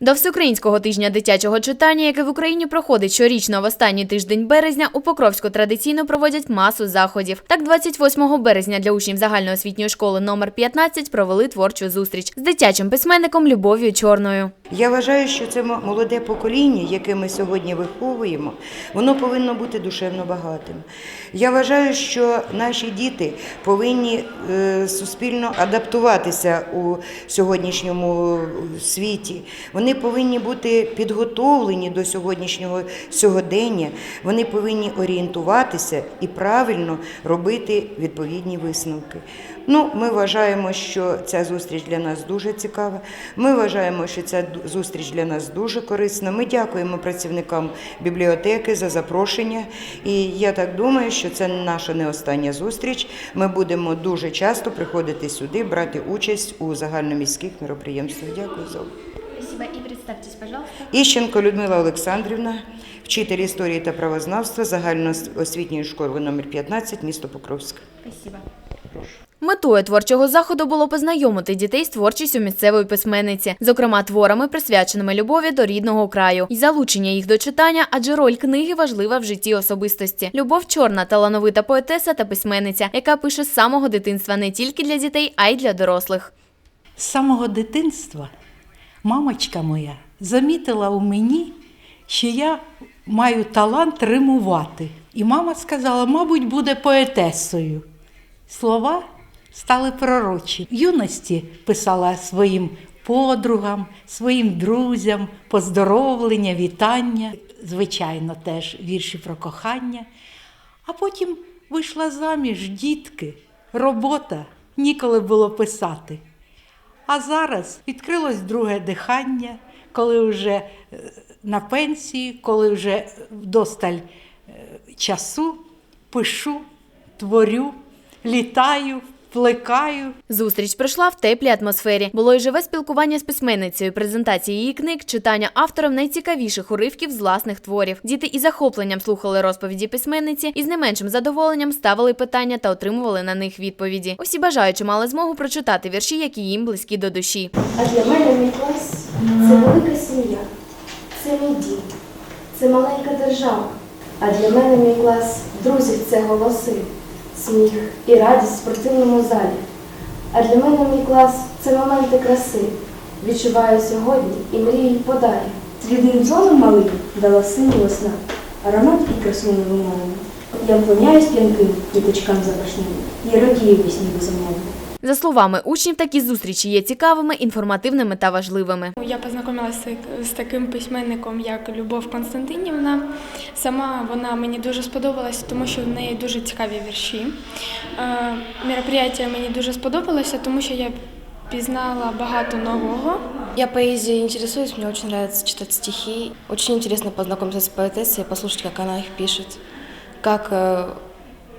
До всеукраїнського тижня дитячого читання, яке в Україні проходить щорічно в останній тиждень березня, у Покровську традиційно проводять масу заходів. Так, 28 березня для учнів загальноосвітньої школи номер 15 провели творчу зустріч з дитячим письменником Любов'ю Чорною. Я вважаю, що це молоде покоління, яке ми сьогодні виховуємо, воно повинно бути душевно багатим. Я вважаю, що наші діти повинні е, суспільно адаптуватися у сьогоднішньому світі. Вони повинні бути підготовлені до сьогоднішнього сьогодення. Вони повинні орієнтуватися і правильно робити відповідні висновки. Ну, ми вважаємо, що ця зустріч для нас дуже цікава. Ми вважаємо, що ця зустріч для нас дуже корисна. Ми дякуємо працівникам бібліотеки за запрошення. І я так думаю, що це наша не остання зустріч. Ми будемо дуже часто приходити сюди, брати участь у загальноміських мероприємствах. Дякую за увагу. Спасибо. И представьтесь, пожалуйста. Іщенко Людмила Олександрівна, вчитель історії та правознавства загальноосвітньої школи номер 15, місто Покровськ. Спасибо. Метою творчого заходу було познайомити дітей з творчістю місцевої письменниці, зокрема творами, присвяченими любові до рідного краю, і залучення їх до читання, адже роль книги важлива в житті особистості. Любов чорна, талановита поетеса та письменниця, яка пише з самого дитинства не тільки для дітей, а й для дорослих. З самого дитинства мамочка моя замітила у мені, що я маю талант римувати. І мама сказала, мабуть, буде поетесою. Слова стали пророчі. В юності писала своїм подругам, своїм друзям поздоровлення, вітання, звичайно, теж вірші про кохання. А потім вийшла заміж дітки, робота, ніколи було писати. А зараз відкрилось друге дихання, коли вже е, на пенсії, коли вже вдосталь е, часу пишу, творю, літаю, плекаю. Зустріч пройшла в теплій атмосфері. Було й живе спілкування з письменницею, презентація її книг, читання автором найцікавіших уривків з власних творів. Діти із захопленням слухали розповіді письменниці і з не меншим задоволенням ставили питання та отримували на них відповіді. Усі бажаючі мали змогу прочитати вірші, які їм близькі до душі. А для мене мій клас це велика сім'я, це мій дім, це маленька держава. А для мене мій клас друзів це голоси, сміх і радість в спортивному залі. А для мене мій клас це моменти краси. Відчуваю сьогодні і мрію подалі. Слідним дзвоном малим дала сині весна, аромат і красу невимовну. Я вклоняюсь п'янким діточкам запашним і радію пісні безумовно. За словами учнів, такі зустрічі є цікавими, інформативними та важливими. Я познайомилася з таким письменником, як Любов Константинівна. Сама вона мені дуже сподобалася, тому що в неї дуже цікаві вірші. Е, Мероприятие мені дуже сподобалося, тому що я пізнала багато нового. Я поэзией интересуюсь, мне очень нравится читать стихи. Очень интересно познакомиться с поэтессой, послушать, как она их пишет, как э,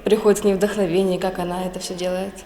приходит к ней вдохновение, как она это все делает.